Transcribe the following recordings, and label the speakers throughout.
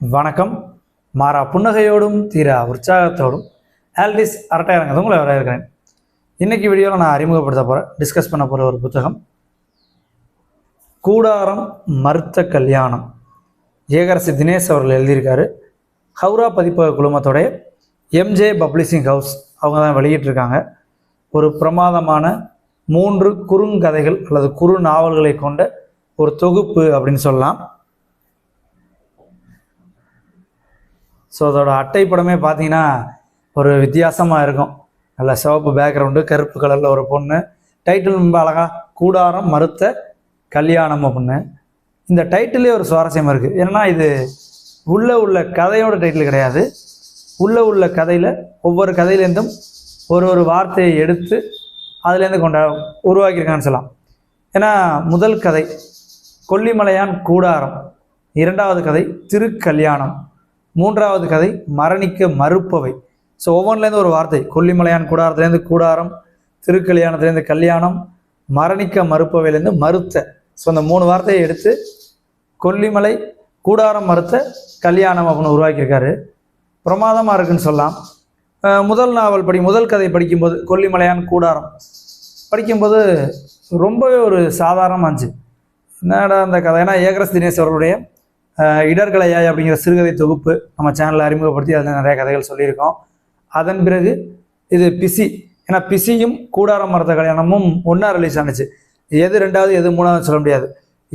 Speaker 1: வணக்கம். மாறா புன்னகையோடும் தீரா உற்சாகத்தோடும் ஆல்டிஸ் அரட்டையரங்கத்தை உங்களை வரவேற்கிறேன். இன்றைக்கி வீடியோவில் நான் அறிமுகப்படுத்த போகிறேன் டிஸ்கஸ் பண்ண போகிற ஒரு புத்தகம் கூடாரம் மறுத்த கல்யாணம். ஏகரசி தினேஷ் அவர்கள் எழுதியிருக்காரு. ஹவுரா பதிப்பக குழுமத்தோடைய எம்ஜே பப்ளிஷிங் ஹவுஸ் அவங்க தான் வெளியிட்டிருக்காங்க. ஒரு பிரமாதமான மூன்று குறுங்கதைகள் அல்லது குறு நாவல்களை கொண்ட ஒரு தொகுப்பு அப்படின்னு சொல்லலாம். ஸோ அதோட அட்டை படமே பார்த்தீங்கன்னா ஒரு வித்தியாசமாக இருக்கும். நல்ல சிவப்பு பேக்ரவுண்டு கருப்பு கலரில் ஒரு பொண்ணு. டைட்டில் ரொம்ப அழகாக கூடாரம் மறுத்த கல்யாணம் அப்படின்னு இந்த டைட்டிலே ஒரு சுவாரஸ்யம் இருக்குது ஏன்னா இது உள்ளே உள்ள கதையோட டைட்டில் கிடையாது. உள்ளே உள்ள கதையில் ஒவ்வொரு கதையிலேருந்தும் ஒரு ஒரு வார்த்தையை எடுத்து அதுலேருந்து கொண்டா உருவாக்கியிருக்கான்னு சொல்லலாம். ஏன்னா முதல் கதை கொல்லிமலையான் கூடாரம். இரண்டாவது கதை திருக்கல்யாணம். மூன்றாவது கதை மரணிக்க மறுப்பவை. ஸோ ஒவ்வொன்றுலேருந்து ஒரு வார்த்தை. கொல்லிமலையான் கூடாரத்துலேருந்து கூடாரம் திருக்கல்யாணத்துலேருந்து கல்யாணம் மரணிக்க மறுப்பவையிலேருந்து மறுத்த. ஸோ அந்த மூணு வார்த்தையை எடுத்து கொல்லிமலை கூடாரம் மறுத்த கல்யாணம் அப்படின்னு உருவாக்கியிருக்காரு. பிரமாதமாக இருக்குன்னு சொல்லலாம். முதல் நாவல் படி முதல் கதை படிக்கும்போது கொல்லிமலையான் கூடாரம். படிக்கும்போது ரொம்பவே ஒரு சாதாரணமாக இருந்துச்சு என்னடா அந்த கதை? ஏன்னா ஏகரஸ் தினேஸ்வரருடைய இடர்கலையாய் அப்படிங்கிற சிறுகதை தொகுப்பு நம்ம சேனலில் அறிமுகப்படுத்தி அதில் நிறைய கதைகள் சொல்லியிருக்கோம். அதன் பிறகு இது பிசி. ஏன்னா பிசியும் கூடாரம் மரத்த கல்யாணமும் ஒன்றா ரிலீஸ் ஆனிச்சு. எது ரெண்டாவது எது மூணாவது சொல்ல முடியாது.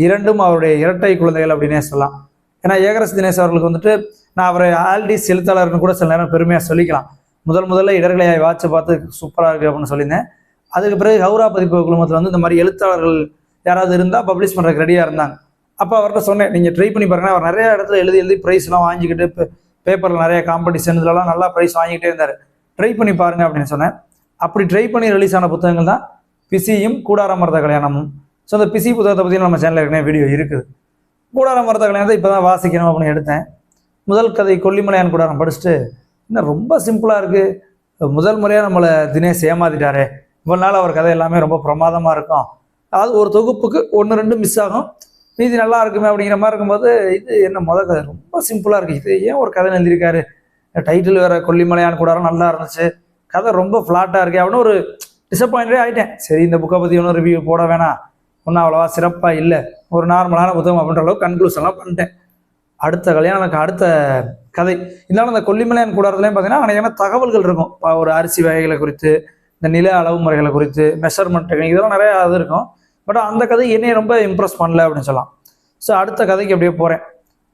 Speaker 1: இரண்டும் அவருடைய இரட்டை குழந்தைகள் அப்படின்னே சொல்லலாம். ஏன்னா ஏகரஸ் தினேஷ் அவர்களுக்கு வந்துட்டு நான் அவரை ஆல்டி செலுத்தாளர்னு கூட சில நேரம் பெருமையாக சொல்லிக்கலாம். முதல் முதல்ல இடர்களையாய் வாட்சை பார்த்து சூப்பராக இருக்குது அப்படின்னு சொல்லியிருந்தேன். அதுக்கு பிறகு ஹவுரா பதிப்பு குழுமத்தில் வந்து இந்த மாதிரி எழுத்தாளர்கள் யாராவது இருந்தால் பப்ளிஷ் பண்ணுறதுக்கு ரெடியாக இருந்தாங்க. அப்போ அவர்கிட்ட சொன்னேன் நீங்கள் ட்ரை பண்ணி பாருங்கன்னா அவர் நிறைய இடத்துல எழுதி எழுதி ப்ரைஸ்லாம் வாங்கிக்கிட்டு பேப்பரில் நிறைய காம்படிஷன் இதுலலாம் நல்லா ப்ரைஸ் வாங்கிக்கிட்டே இருந்தார். ட்ரை பண்ணி பாருங்க அப்படின்னு சொன்னேன். அப்படி ட்ரை பண்ணி ரிலீஸ் ஆன புத்தகங்கள் தான் பிசியும் கூடார மரத கல்யாணமும். ஸோ அந்த பிசி புத்தகத்தை பற்றி நம்ம சேனலில் ஏற்கனவே வீடியோ இருக்குது. கூடார மரத கல்யாணத்தை இப்போ தான் வாசிக்கணும் அப்படின்னு எடுத்தேன். முதல் கதை கொல்லிமலையான் கூடாரம் படிச்சுட்டு இன்னும் ரொம்ப சிம்பிளாக இருக்குது முதல் முறையாக நம்மளை தினேஷ் ஏமாத்திட்டாரே. இவ்வளோ நாள் அவர் கதை எல்லாமே ரொம்ப பிரமாதமாக இருக்கும். அதாவது ஒரு தொகுப்புக்கு ஒன்று ரெண்டு மிஸ் ஆகும். மீதி நல்லா இருக்குமே அப்படிங்கிற மாதிரி இருக்கும்போது இது என்ன முதல் கதை? ரொம்ப சிம்பிளாக இருக்குது இது ஏன் ஒரு கதை எழுதியிருக்காரு? டைட்டில் வேற கொல்லிமலையான் கூடாரம் நல்லா இருந்துச்சு. கதை ரொம்ப ஃப்ளாட்டாக இருக்கு. அப்படின்னு ஒரு டிசப்பாயிண்டே ஆகிட்டேன் சரி இந்த புக்கை பற்றி ஒன்றும் ரிவ்யூ போட வேணாம். ஒன்றும் அவ்வளோவா சிறப்பாக இல்லை. ஒரு நார்மலான புத்தகம் அப்படின்ற அளவுக்கு கன்க்ளூஷன்லாம் பண்ணிட்டேன். அடுத்த கல்யாணம் எனக்கு அடுத்த கதை. இருந்தாலும் அந்த கொல்லிமலையான் கூடாரத்துலேயும் பார்த்தீங்கன்னா அநேகமான தகவல்கள் இருக்கும். ஒரு அரிசி வகைகளை குறித்து இந்த நில அளவு முறைகளை குறித்து மெஷர்மெண்ட் டெக்னிக் இதெல்லாம் நிறையா அது இருக்கும். பட் அந்த கதை என்னைய ரொம்ப இம்ப்ரெஸ் பண்ணல அப்படின்னு சொல்லலாம். ஸோ அடுத்த கதைக்கு அப்படியே போகிறேன்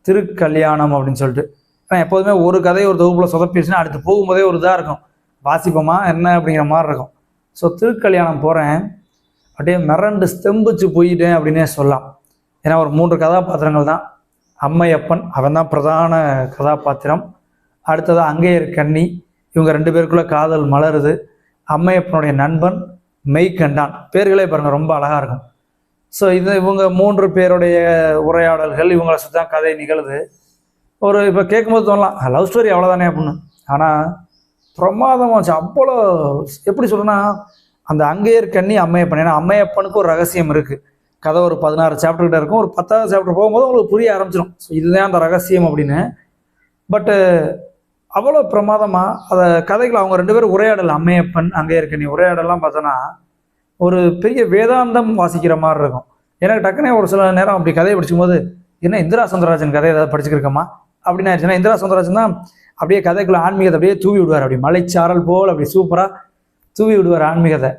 Speaker 1: திருக்கல்யாணம் அப்படின்னு சொல்லிட்டு. ஏன்னா எப்போதுமே ஒரு கதை ஒரு தொகுப்பில் சொதப்பிடுச்சுன்னா அடுத்து போகும்போதே ஒரு இதாக இருக்கும். வாசிப்போமா என்ன அப்படிங்கிற மாதிரி இருக்கும். ஸோ திருக்கல்யாணம் போகிறேன் அப்படியே மிரண்டு ஸ்தம்பிச்சு போயிட்டேன் அப்படின்னே சொல்லலாம். ஏன்னா ஒரு மூன்று கதாபாத்திரங்கள் தான். அம்மையப்பன் அவன் தான் பிரதான கதாபாத்திரம். அடுத்தது அங்கேயர் கன்னி. இவங்க ரெண்டு பேருக்குள்ளே காதல் மலருது. அம்மையப்பனுடைய நண்பன் மெய்கண்டான் பேர்களே பாருங்க ரொம்ப அழகா இருக்கும். ஸோ இது இவங்க மூன்று பேருடைய உரையாடல்கள் இவங்களை சுற்றி தான் கதை நிகழுது. ஒரு இப்போ கேட்கும்போது தோணலாம் லவ் ஸ்டோரி அவ்வளோதானே அப்படின்னு. ஆனால் பிரமாதமாச்சு அவ்வளோ எப்படி சொல்லுன்னா அந்த அங்கேயர் கண்ணி அம்மையப்பன். ஏன்னா அம்மையப்பனுக்கு ஒரு ரகசியம் இருக்குது கதை ஒரு பதினாறு சாப்டர் கிட்ட இருக்கும். ஒரு பத்தாவது சாப்டர் போகும்போது உங்களுக்கு புரிய ஆரம்பிச்சிடும் ஸோ இதுதான் அந்த ரகசியம் அப்படின்னு. பட்டு அவ்வளோ பிரமாதமாக அதை கதைகளை அவங்க ரெண்டு பேரும் உரையாடல். அம்மையப்பன் அங்கே இருக்க நீ உரையாடலாம் பார்த்தோன்னா ஒரு பெரிய வேதாந்தம் வாசிக்கிற மாதிரி இருக்கும். எனக்கு டக்குனே ஒரு சில நேரம் அப்படி கதையை படிக்கும்போது என்ன இந்திரா சுந்தரராஜன் கதை ஏதாவது படிச்சுருக்கோமா? அப்படின்னு ஆயிடுச்சுன்னா இந்திரா சுந்தரராஜன் தான் அப்படியே கதைக்குள்ள ஆன்மீகத்தை அப்படியே தூவி விடுவார். அப்படி மலைச்சாரல் போல் அப்படி சூப்பராக தூவி விடுவார் ஆன்மீகத்தை.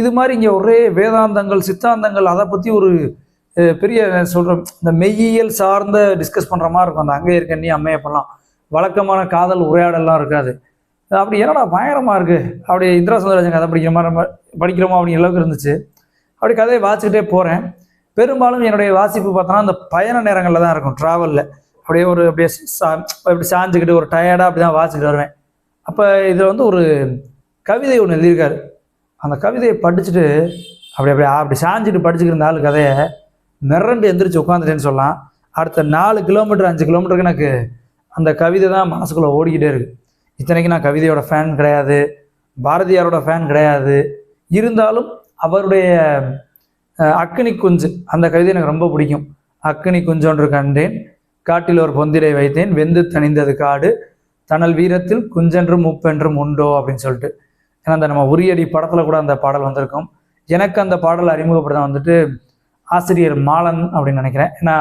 Speaker 1: இது மாதிரி இங்கே ஒரே வேதாந்தங்கள் சித்தாந்தங்கள் அதை பற்றி ஒரு பெரிய சொல்கிறோம் இந்த மெய்யியல் சார்ந்த டிஸ்கஸ் பண்ணுற மாதிரி இருக்கும். அந்த அங்கே இருக்க நீ அம்மையப்பெல்லாம் வழக்கமான காதல் உரையாடலாம் இருக்காது. அப்படி என்னடா பயங்கரமாக இருக்குது அப்படி இந்திரா சுந்தரராஜன் கதை படிக்கிற மாதிரி நம்ம படிக்கிறோமா அப்படிங்கிற அளவுக்கு இருந்துச்சு. அப்படி கதையை வாசிக்கிட்டே போகிறேன் பெரும்பாலும் என்னுடைய வாசிப்பு பார்த்தோன்னா அந்த பயண நேரங்களில் தான் இருக்கும் ட்ராவலில் அப்படியே ஒரு அப்படியே சா இப்படி சாஞ்சுக்கிட்டு ஒரு டயர்டாக அப்படி தான் வாசிக்கிட்டு வருவேன். அப்போ இதில் வந்து ஒரு கவிதை ஒன்று எழுதியிருக்காரு. அந்த கவிதையை படிச்சுட்டு அப்படி அப்படி அப்படி சாஞ்சிட்டு படிச்சுக்கிற ஆள் கதையை மிரண்டு எந்திரிச்சு உட்காந்துட்டேன்னு சொல்லலாம். அடுத்த நாலு கிலோமீட்டர் அஞ்சு கிலோமீட்டருக்கு எனக்கு அந்த கவிதை தான் மனசுக்குள்ளே ஓடிக்கிட்டே இருக்குது இத்தனைக்கு நான் கவிதையோட ஃபேன் கிடையாது. பாரதியாரோட ஃபேன் கிடையாது. இருந்தாலும் அவருடைய அக்னி குஞ்சு அந்த கவிதை எனக்கு ரொம்ப பிடிக்கும். அக்கினி குஞ்சொன்று கண்டேன் காட்டில் ஒரு பொந்திலை வைத்தேன் வெந்து தணிந்தது காடு தனல் வீரத்தில் குஞ்சென்றும் உப்பென்றும் உண்டோ அப்படின்னு சொல்லிட்டு. ஏன்னா அந்த நம்ம உரியடி படத்தில் கூட அந்த பாடல் வந்திருக்கும். எனக்கு அந்த பாடல் அறிமுகப்படுத்த வந்துட்டு ஆசிரியர் மாலன் அப்படின்னு நினைக்கிறேன். ஏன்னா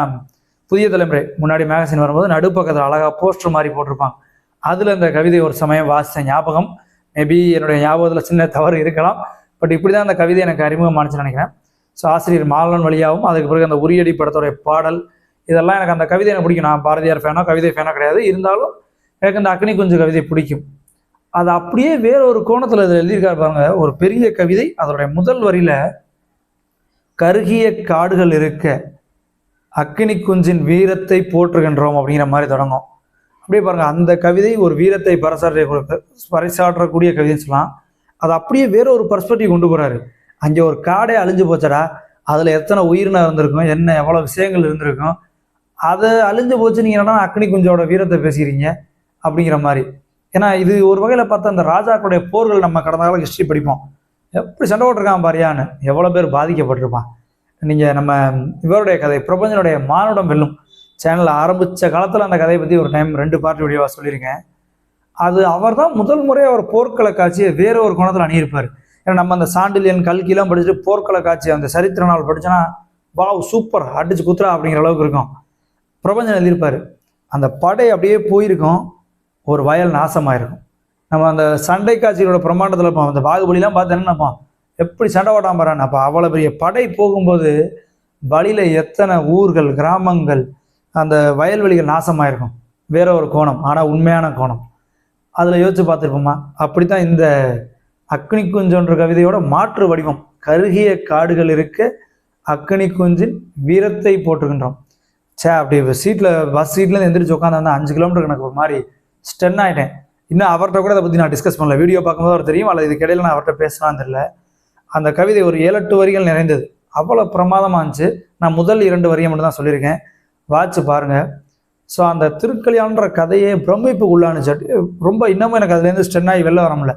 Speaker 1: புதிய தலைமுறை முன்னாடி மேகசின் வரும்போது நடுப்பக்கத்தில் அழகாக போஸ்டர் மாதிரி போட்டிருப்பாங்க. அதில் இந்த கவிதை ஒரு சமயம் வாசித்த ஞாபகம். மேபி என்னுடைய ஞாபகத்தில் சின்ன தவறு இருக்கலாம். பட் இப்படி தான் அந்த கவிதை எனக்கு அறிமுகமானுச்சுன்னு நினைக்கிறேன். ஸோ ஆசிரியர் மாலன் வழியாகவும் அதுக்கு பிறகு அந்த உரியடி படத்தோடைய பாடல் இதெல்லாம் எனக்கு அந்த கவிதை எனக்கு பிடிக்கும். நான் பாரதியார் ஃபேனோ கவிதை ஃபேனோ கிடையாது. இருந்தாலும் எனக்கு அந்த அக்னி குஞ்சு கவிதை பிடிக்கும். அது அப்படியே வேற ஒரு கோணத்தில் இதில் எழுதியிருக்காரு பாருங்க. ஒரு பெரிய கவிதை. அதோடைய முதல் வரியில கருகிய காடுகள் இருக்க அக்கினி குஞ்சின் வீரத்தை போற்றுகின்றோம் அப்படிங்கிற மாதிரி தொடங்கும். அப்படியே பாருங்க அந்த கவிதை ஒரு வீரத்தை பரசாற்ற பறைசாற்றக்கூடிய கவிதைன்னு சொல்லலாம். அது அப்படியே வேற ஒரு பர்ஸ்பெக்டிவ் கொண்டு போறாரு. அங்கே ஒரு காடே அழிஞ்சு போச்சடா. அதில் எத்தனை உயிரினம் இருந்திருக்கும் என்ன எவ்வளோ விஷயங்கள் இருந்திருக்கும். அதை அழிஞ்சு போச்சு நீங்கள் என்னன்னா அக்னி குஞ்சோட வீரத்தை பேசுகிறீங்க அப்படிங்கிற மாதிரி. ஏன்னா இது ஒரு வகையில் பார்த்தா அந்த ராஜாக்களுடைய போர்கள் நம்ம கடந்த கால ஹிஸ்ட்ரி படிப்போம். எப்படி சண்டை போட்டிருக்கான் பாரியான்னு எவ்வளோ பேர் பாதிக்கப்பட்டிருப்பான். நீங்கள் நம்ம இவருடைய கதை பிரபஞ்சனுடைய மானுடம் வெல்லும் சேனலில் ஆரம்பித்த காலத்தில் அந்த கதையை பற்றி ஒரு டைம் ரெண்டு பார்ட் வீடியோவாக சொல்லியிருக்கேன் அது அவர் தான் முதல் முறையாக ஒரு போர்க்கள காட்சியை வேற ஒரு கோணத்தில் அணியிருப்பார். ஏன்னா நம்ம அந்த சாண்டிலியன் கல்கிலாம் படிச்சுட்டு போர்க்கள காட்சி அந்த சரித்திர நாள் படிச்சோன்னா வாவ் சூப்பர் அடிச்சு குத்துறா அப்படிங்கிற அளவுக்கு இருக்கும். பிரபஞ்சன் எழுதியிருப்பார் அந்த படை அப்படியே போயிருக்கும் ஒரு வயல் நாசமாயிருக்கும். நம்ம அந்த சண்டை காட்சிகளோட பிரமாண்டத்தில் இருப்போம் அந்த பாகுபலிலாம் பார்த்து என்ன நினைப்போம்? எப்படி சண்டை ஓட்டாம வரான்? அப்போ அவ்வளோ பெரிய படை போகும்போது வழியில் எத்தனை ஊர்கள் கிராமங்கள் அந்த வயல்வெளிகள் நாசமாயிருக்கும். வேற ஒரு கோணம் ஆனால் உண்மையான கோணம். அதில் யோசிச்சு பார்த்துருப்போமா? அப்படித்தான் இந்த அக்னி குஞ்சுன்ற கவிதையோட மாற்று வடிவம். கருகிய காடுகள் இருக்க அக்னி குஞ்சின் வீரத்தை போட்டுக்கின்றோம் சே அப்படி சீட்டில் பஸ் சீட்லேருந்து எந்திரிச்சு உட்காந்து அஞ்சு கிலோமீட்டர் எனக்கு ஒரு மாதிரி ஸ்டென் ஆகிட்டேன் இன்னும் அவர்கிட்ட கூட அதை பற்றி நான் டிஸ்கஸ் பண்ணல. வீடியோ பார்க்கும்போது அவர் தெரியும் அல்லது இதுக்கிடையில் நான் அவர்கிட்ட பேசலாம்னு தெரியல. அந்த கவிதை ஒரு ஏழு எட்டு வரிகள் நிறைந்தது. அவ்வளோ பிரமாதமாக இருந்துச்சு. நான் முதல் இரண்டு வரியை மட்டும் தான் சொல்லியிருக்கேன். வாட்ச் பாருங்கள் ஸோ அந்த திருக்கல்யாணன்ற கதையே பிரமிப்பு உள்ளானுச்சு ரொம்ப இன்னமும் எனக்கு அதுலேருந்து ஸ்டென் ஆகி வெளில வர முடியல.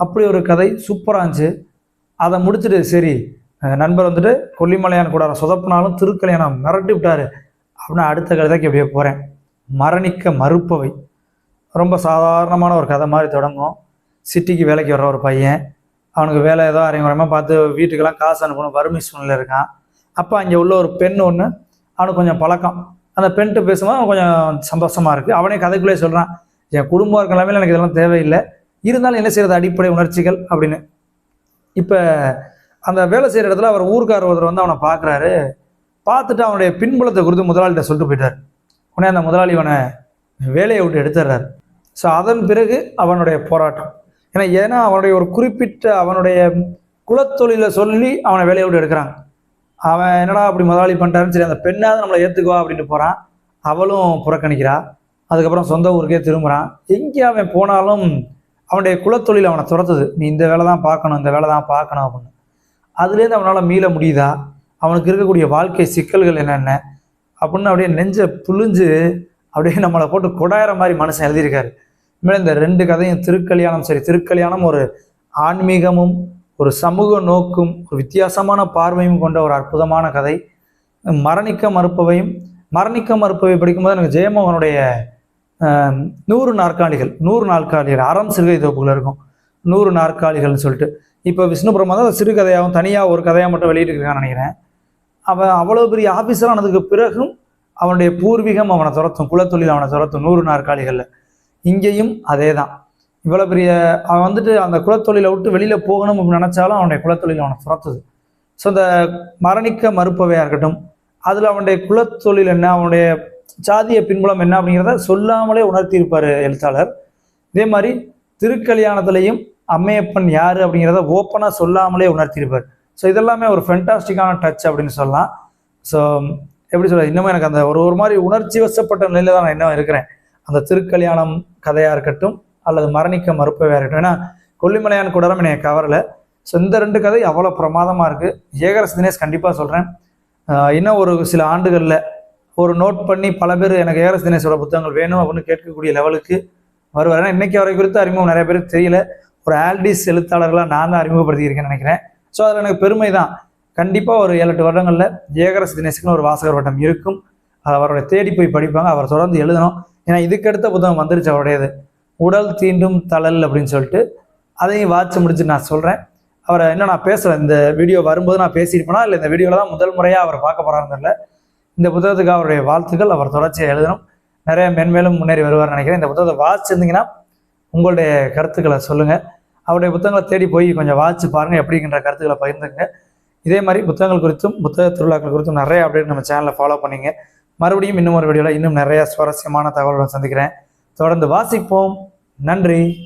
Speaker 1: அப்படி ஒரு கதை சூப்பராக இருந்துச்சு. அதை முடிச்சுட்டு சரி நண்பர் வந்துட்டு கொல்லிமலையான் கூட சொதப்பினாலும் திருக்கல்யாணம் மிரட்டி விட்டார். அப்படின்னா அடுத்த கதைக்கு எப்படியே போகிறேன் மரணிக்க மறுப்பவை. ரொம்ப சாதாரணமான ஒரு கதை மாதிரி தொடங்கும். சிட்டிக்கு வேலைக்கு வர்ற ஒரு பையன். அவனுக்கு வேலை ஏதோ அறிமுகமாக பார்த்து வீட்டுக்கெல்லாம் காசு அனுப்பணும் வறுமை சூழ்நிலை இருக்கான். அப்போ அங்கே உள்ள ஒரு பெண் ஒன்று அவனுக்கு கொஞ்சம் பழக்கம். அந்த பெண்கிட்ட பேசும்போது அவன் கொஞ்சம் சந்தோஷமாக இருக்குது அவனே கதைக்குள்ளே சொல்கிறான் என் குடும்பம் இருக்க நிலைமையில எனக்கு இதெல்லாம் தேவையில்லை. இருந்தாலும் என்ன செய்யறது அடிப்படை உணர்ச்சிகள் அப்படின்னு. இப்போ அந்த வேலை செய்கிற இடத்துல அவர் ஊருக்கார் ஒருத்தர் வந்து அவனை பார்க்குறாரு பார்த்துட்டு அவனுடைய பின்புலத்தை குறித்து முதலாளிகிட்ட சொல்லிட்டு போயிட்டார். உடனே அந்த முதலாளி அவனை வேலையை விட்டு எடுத்துடுறாரு. ஸோ அதன் பிறகு அவனுடைய போராட்டம். ஏன்னா ஏன்னா அவனுடைய ஒரு குறிப்பிட்ட அவனுடைய குலத்தொழிலை சொல்லி அவனை வேலையை விட்டு எடுக்கிறாங்க அவன் என்னடா அப்படி முதலாளி பண்ணிட்டாருன்னு சரி அந்த பெண்ணாவது நம்மளை ஏற்றுக்குவா அப்படின்ட்டு போகிறான் அவளும் புறக்கணிக்கிறா. அதுக்கப்புறம் சொந்த ஊருக்கே திரும்புகிறான் எங்கே அவன் போனாலும் அவனுடைய குலத்தொழில் அவனை துரத்துது. நீ இந்த வேலை தான் பார்க்கணும் இந்த வேலை தான் பார்க்கணும் அப்படின்னு. அதுலேருந்து அவனால் மீள முடியுதா? அவனுக்கு இருக்கக்கூடிய வாழ்க்கை சிக்கல்கள் என்னென்ன? அப்படின்னு அப்படியே நெஞ்சை புழிஞ்சு அப்படியே நம்மளை போட்டு கொடாயிற மாதிரி மனுஷன் எழுதியிருக்காரு. இனிமேல் இந்த ரெண்டு கதையும் திருக்கல்யாணம் சரி திருக்கல்யாணம் ஒரு ஆன்மீகமும் ஒரு சமூக நோக்கும் ஒரு வித்தியாசமான பார்வையும் கொண்ட ஒரு அற்புதமான கதை. மரணிக்க மறுப்பவையும் மரணிக்க மறுப்பவை படிக்கும்போது எனக்கு ஜெயமோகனுடைய நூறு நாற்காலிகள் நூறு நாற்காலிகள் அறம் சிறுகை தொகுப்புகள் இருக்கும். நூறு நாற்காலிகள்னு சொல்லிட்டு. இப்போ விஷ்ணு பிரமாதம் சிறுகதையாகவும் தனியாக ஒரு கதையாக மட்டும் வெளியிட்டிருக்கான்னு நினைக்கிறேன். அவன் அவ்வளோ பெரிய ஆஃபீஸர் ஆனதுக்கு பிறகும் அவனுடைய பூர்வீகம் அவனை துரத்தும் குலத்தொழில் அவனை துரத்தும் நூறு நாற்காலிகளில். இங்கேயும் அதே தான் இவ்வளோ பெரிய அவன் வந்துட்டு அந்த குலத்தொழிலை விட்டு வெளியில் போகணும் அப்படின்னு நினச்சாலும் அவனுடைய குலத்தொழில் அவனை துரத்துது. ஸோ அந்த மரணிக்க மறுப்பவையாக இருக்கட்டும் அதில் அவனுடைய குலத்தொழில் என்ன அவனுடைய சாதிய பின்புலம் என்ன அப்படிங்கிறத சொல்லாமலே உணர்த்தியிருப்பார் எழுத்தாளர். இதே மாதிரி திருக்கல்யாணத்துலேயும் அம்மையப்பன் யார் அப்படிங்கிறத ஓப்பனாக சொல்லாமலே உணர்த்தியிருப்பார். ஸோ இதெல்லாமே ஒரு ஃபென்டாஸ்டிக்கான டச் அப்படின்னு சொல்லலாம். ஸோ எப்படி சொல்ல இன்னமும் எனக்கு அந்த ஒரு ஒரு மாதிரி உணர்ச்சி வசப்பட்ட நிலையில் தான் நான் இன்னும் இருக்கிறேன். அந்த திருக்கல்யாணம் கதையாக இருக்கட்டும் அல்லது மரணிக்க மறுப்பவையாக இருக்கட்டும். ஏன்னா கொல்லிமலையான் குடரம் என்னை கவரலை. ஸோ இந்த ரெண்டு கதை அவ்வளோ பிரமாதமாக இருக்குது ஏகரசு தினேஷ் கண்டிப்பாக சொல்கிறேன் இன்னும் ஒரு சில ஆண்டுகளில் ஒரு நோட் பண்ணி பல பேர் எனக்கு ஏகரசு தினேஷோட புத்தகங்கள் வேணும் அப்படின்னு கேட்கக்கூடிய லெவலுக்கு வருவார். ஏன்னா இன்றைக்கி அவரை குறித்து அறிமுகம் நிறைய பேருக்கு தெரியல. ஒரு ஆல்டிஸ் எழுத்தாளர்களாக நான் தான் அறிமுகப்படுத்தியிருக்கேன்னு நினைக்கிறேன். ஸோ அதில் எனக்கு பெருமை தான். கண்டிப்பாக ஒரு ஏழு எட்டு வருடங்களில் ஏகரசு தினேஷுக்குன்னு ஒரு வாசகர் வட்டம் இருக்கும். அது அவரோட தேடி போய் படிப்பாங்க. அவர் தொடர்ந்து எழுதணும். ஏன்னா இதுக்கடுத்த புத்தகம் வந்துருச்சு அவருடையது. உடல் தீண்டும் தளல் அப்படின்னு சொல்லிட்டு அதையும் வாட்சி முடிச்சு நான் சொல்கிறேன் அவரை இன்னும் நான் பேசுகிறேன் இந்த வீடியோ வரும்போது நான் பேசியிருப்பேனா? இல்லை இந்த வீடியோவில் தான் முதல் முறையாக அவர் பார்க்க போகிறாருன்னு தெரியல. இந்த புத்தகத்துக்கு அவருடைய வாழ்த்துக்கள் அவர் தொடர்ச்சியாக எழுதணும். நிறைய மென்மேலும் முன்னேறி வருவார்னு நினைக்கிறேன். இந்த புத்தகத்தை வாசிச்சிருந்தீங்கன்னா உங்களுடைய கருத்துக்களை சொல்லுங்கள் அவருடைய புத்தகங்களை தேடி போய் கொஞ்சம் வாசிச்சு பாருங்கள் எப்படிங்கிற கருத்துக்களை பகிர்ந்துங்க இதே மாதிரி புத்தகங்கள் குறித்தும் புத்தக திருவிழாக்கள் குறித்தும் நிறைய அப்டேட் நம்ம சேனலை ஃபாலோ பண்ணிங்க. மறுபடியும் இன்னும் ஒரு வீடியோவில் இன்னும் நிறைய சுவாரஸ்யமான தகவல்களை சந்திக்கிறேன். தொடர்ந்து வாசிப்போம். நன்றி.